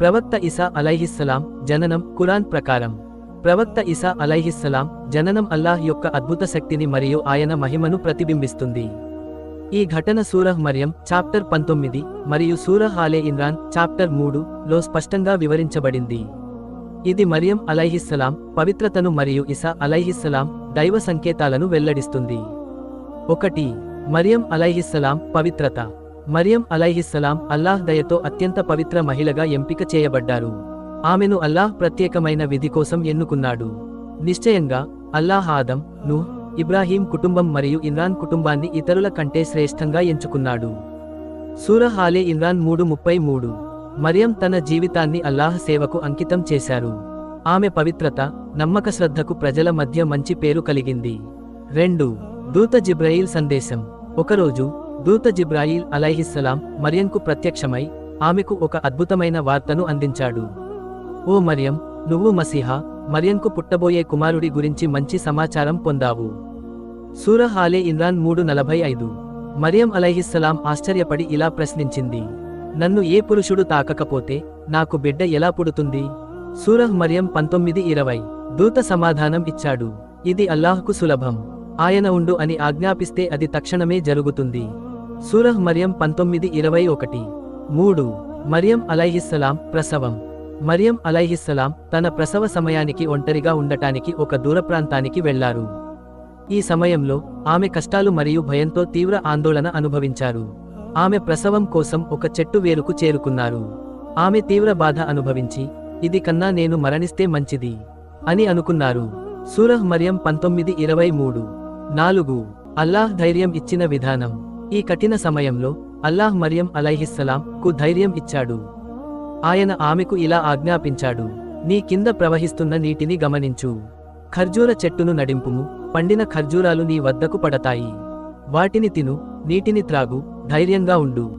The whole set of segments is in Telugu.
ప్రవక్త ఇసా అలైహిస్సలాం జననం కురాన్ ప్రకారం. ప్రవక్త ఇసా అలైహిస్సలాం జననం అల్లాహ్ యొక్క అద్భుత శక్తిని మరియు ఆయన మహిమను ప్రతిబింబిస్తుంది. ఈ ఘటన సూరహ్ మరియం చాప్టర్ పంతొమ్మిది మరియు సూరహ్ ఆలే ఇమ్రాన్ చాప్టర్ మూడు లో స్పష్టంగా వివరించబడింది. ఇది మరియం అలైహిస్సలాం పవిత్రతను మరియు ఇసా అలైహిస్సలాం దైవ సంకేతాలను వెల్లడిస్తుంది. ఒకటి మరియం అలైహిస్సలాం పవిత్రత. మరియం అలైహిస్సలాం అల్లాహ్ దయతో అత్యంత పవిత్ర మహిళగా ఎంపిక చేయబడ్డారు. ఆమెను అల్లాహ్ ప్రత్యేకమైన విధి కోసం ఎన్నుకున్నాడు. నిశ్చయంగా అల్లాహ్ ఆదం నుహ్ ఇబ్రాహీం కుటుంబం మరియు ఇమ్రాన్ కుటుంబాన్ని ఇతరుల కంటే శ్రేష్టంగా ఎంచుకున్నాడు. సూరహ్ ఆలే ఇమ్రాన్ మూడు ముప్పై మూడు. మరియం తన జీవితాన్ని అల్లాహ్ సేవకు అంకితం చేశారు. ఆమె పవిత్రత నమ్మక శ్రద్ధకు ప్రజల మధ్య మంచి పేరు కలిగింది. రెండు దూత జిబ్రాయిల్ సందేశం. ఒకరోజు దూత జిబ్రాయిల్ అలైహిస్సలాం మరియంకు ప్రత్యక్షమై ఆమెకు ఒక అద్భుతమైన వార్తను అందించాడు. ఓ మరియం నువ్వు మసీహా మరియంకు పుట్టబోయే కుమారుడి గురించి మంచి సమాచారం పొందావు. సూరహ్ ఆలే ఇమ్రాన్ మూడు నలభై ఐదు. మరియం అలైహిస్సలాం ఆశ్చర్యపడి ఇలా ప్రశ్నించింది. నన్ను ఏ పురుషుడు తాకకపోతే నాకు బిడ్డ ఎలా పుడుతుంది సూరహ్ మరియం పంతొమ్మిది ఇరవై. దూత సమాధానం ఇచ్చాడు. ఇది అల్లాహ్కు సులభం. ఆయన ఉండు అని ఆజ్ఞాపిస్తే అది తక్షణమే జరుగుతుంది. సూరహ్ మరియం పంతొమ్మిది ఇరవై ఒకటి. మూడు. మరియం అలైహిస్సలాం ప్రసవం. మరియం అలైహిస్సలాం తన ప్రసవ సమయానికి ఒంటరిగా ఉండటానికి ఒక దూర ప్రాంతానికి వెళ్ళారు. ఈ సమయంలో ఆమె కష్టాలు మరియు భయంతో తీవ్ర ఆందోళన అనుభవించారు. ఆమె ప్రసవం కోసం ఒక చెట్టు వేరుకు చేరుకున్నారు. ఆమె తీవ్ర బాధ అనుభవించి ఇది కన్నా నేను మరణిస్తే మంచిది అని అనుకున్నారు. సూరహ్ మరియం పంతొమ్మిది ఇరవై మూడు. నాలుగు. అల్లాహ్ ధైర్యం ఇచ్చిన విధానం. ఈ కఠిన సమయంలో అల్లాహ్ మరియం అలైహిస్సలాం కు ధైర్యం ఇచ్చాడు. ఆయన ఆమెకు ఇలా ఆజ్ఞాపించాడు నీ కింద ప్రవహిస్తున్న నీటిని గమనించు. ఖర్జూర చెట్టును నడింపుము పండిన ఖర్జూరాలు నీ వద్దకు పడతాయి. వాటిని తిను నీటిని త్రాగు ధైర్యంగా ఉండు.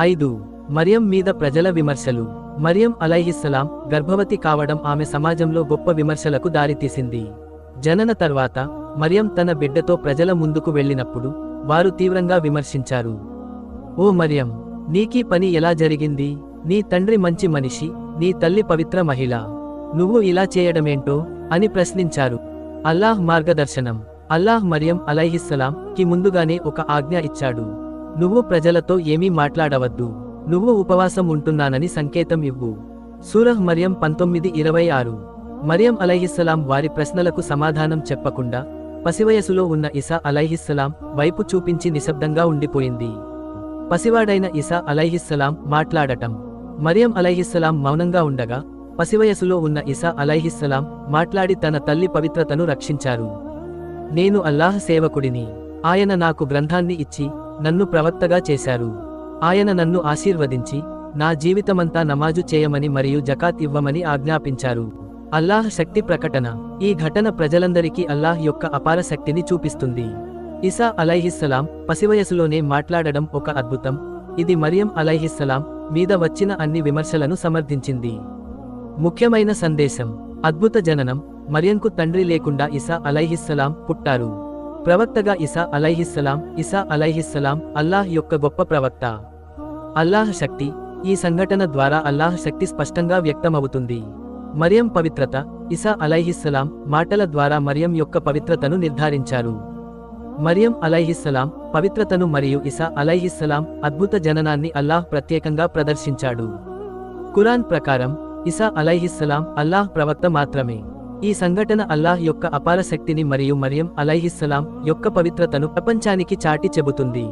ఐదు. మరియం మీద ప్రజల విమర్శలు. మరియం అలైహిస్సలాం గర్భవతి కావడం ఆమె సమాజంలో గొప్ప విమర్శలకు దారితీసింది. జనన తర్వాత మరియం తన బిడ్డతో ప్రజల ముందుకు వెళ్ళినప్పుడు వారు తీవ్రంగా విమర్శించారు. ఓ మరియం నీకీ పని ఎలా జరిగింది? నీ తండ్రి మంచి మనిషి నీ తల్లి పవిత్ర మహిళ. నువ్వు ఇలా చేయడమేంటో? అని ప్రశ్నించారు. అల్లాహ్ మార్గదర్శనం. అల్లాహ్ మరియం అలైహిస్సలాం కి ముందుగానే ఒక ఆజ్ఞ ఇచ్చాడు. నువ్వు ప్రజలతో ఏమీ మాట్లాడవద్దు. నువ్వు ఉపవాసం ఉంటున్నానని సంకేతం ఇవ్వు. సూరహ్ మరియం పంతొమ్మిది ఇరవై ఆరు. మరియం అలైహిస్సలాం వారి ప్రశ్నలకు సమాధానం చెప్పకుండా పసివయసులో ఉన్న ఇసా అలైహిస్సలాం వైపు చూపించి నిశ్శబ్దంగా ఉండిపోయింది. పసివాడైన ఇసా అలైహిస్సలాం మాట్లాడటం. మరియం అలైహిస్సలాం మౌనంగా ఉండగా పసివయసులో ఉన్న ఇసా అలైహిస్సలాం మాట్లాడి తన తల్లి పవిత్రతను రక్షించారు. నేను అల్లాహ్ సేవకుడిని. ఆయన నాకు గ్రంథాన్ని ఇచ్చి నన్ను ప్రవక్తగా చేశారు. ఆయన నన్ను ఆశీర్వదించి నా జీవితమంతా నమాజు చేయమని మరియు జకాత్ ఇవ్వమని ఆజ్ఞాపించారు. అల్లాహ్ శక్తి ప్రకటన. ఈ ఘటన ప్రజలందరికీ అల్లాహ్ యొక్క అపార శక్తిని చూపిస్తుంది. ఇసా అలైహిస్సలాం పసివయసులోనే మాట్లాడడం ఒక అద్భుతం. ఇది మరియం అలైహిస్సలాం మీద వచ్చిన అన్ని విమర్శలను సమర్థించింది. ముఖ్యమైన సందేశం. అద్భుత జననం. మరియంకు తండ్రి లేకుండా ఇసా అలైహిస్సలాం పుట్టారు. ప్రవక్తగా ఇసా అలైహిస్సలాం ఇసా అలైహిస్సలాం అల్లాహ్ యొక్క గొప్ప ప్రవక్త. అల్లాహ్ శక్తి. ఈ సంఘటన ద్వారా అల్లాహ్ శక్తి స్పష్టంగా వ్యక్తమవుతుంది. మరియం పవిత్రత ఇసా అలైహిస్సలాం మాటల ద్వారా మరియం యొక్క పవిత్రతను నిర్ధారించారు. మరియం అలైహిస్సలాం పవిత్రతను మరియు ఇసా అలైహిస్సలాం అద్భుత జననాన్ని అల్లాహ్ ప్రత్యేకంగా ప్రదర్శించాడు. కురాన్ ప్రకారం ఇసా అలైహిస్సలాం అల్లాహ్ ప్రవక్త మాత్రమే. ఈ సంఘటన అల్లాహ్ యొక్క అపార శక్తిని మరియు మరియం అలైహిస్సలాం యొక్క పవిత్రతను ప్రపంచానికి చాటి చెబుతుంది.